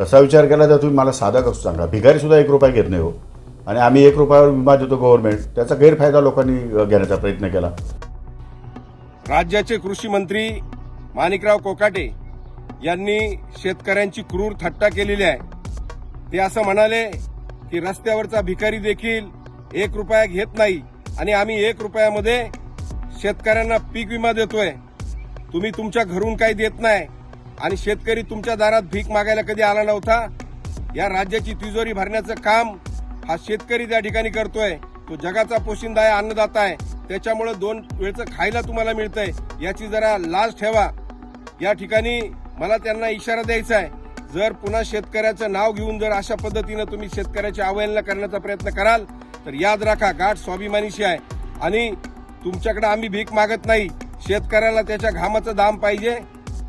तसा विचार केला तर तुम्ही मला साधा कसं सांगा. भिकारी सुद्धा एक रुपया घेत नाही हो. आणि आम्ही एक रुपयावर विमा देतो गव्हर्नमेंट त्याचा गैरफायदा लोकांनी घेण्याचा प्रयत्न केला. राज्याचे कृषी मंत्री माणिकराव कोकाटे यांनी शेतकऱ्यांची क्रूर थट्टा केलेली आहे. ते असं म्हणाले की रस्त्यावरचा भिकारी देखील एक रुपया घेत नाही. आणि आम्ही एक रुपयामध्ये शेतकऱ्यांना पीक विमा देतोय. तुम्ही तुमच्या घरून काही देत नाही. आणि शेतकरी तुमच्या दारात भीक मागायला कधी आला नव्हता? या राज्याची तिजोरी भरण्याचं काम हा शेतकरी त्या ठिकाणी करतोय. तो जगाचा पोशिंदा आहे अन्नदाता आहे. त्याच्यामुळे दोन वेळचं खायला तुम्हाला मिळतंय. याची जरा लाज ठेवा. या ठिकाणी मला त्यांना इशारा द्यायचा आहे. जर पुन्हा शेतकऱ्याचं नाव घेऊन जर अशा पद्धतीनं तुम्ही शेतकऱ्याची अवहेलना करण्याचा प्रयत्न कराल तर याद राखा गाठ स्वाभिमानीशी आहे. आणि तुमच्याकडे आम्ही भीक मागत नाही. शेतकऱ्याला त्याच्या घामाचं दाम पाहिजे.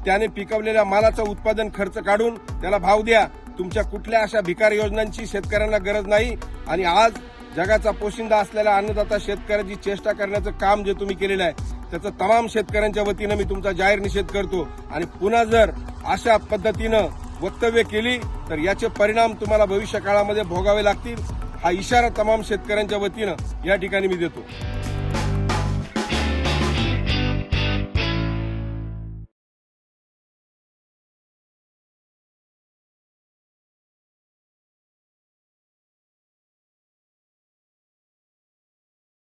त्याने पिकवलेल्या मालाचं उत्पादन खर्च काढून त्याला भाव द्या. तुमच्या कुठल्या अशा भिकार योजनांची शेतकऱ्यांना गरज नाही. आणि आज जगाचा पोशिंदा असलेल्या अन्नदाता शेतकऱ्याची चेष्टा करण्याचं काम जे तुम्ही केलेलं आहे त्याचं तमाम शेतकऱ्यांच्या वतीनं मी तुमचा जाहीर निषेध करतो. आणि पुन्हा जर अशा पद्धतीनं वक्तव्य केली तर याचे परिणाम तुम्हाला भविष्य काळामध्ये भोगावे लागतील. हा इशारा तमाम शेतकऱ्यांच्या वतीनं या ठिकाणी मी देतो.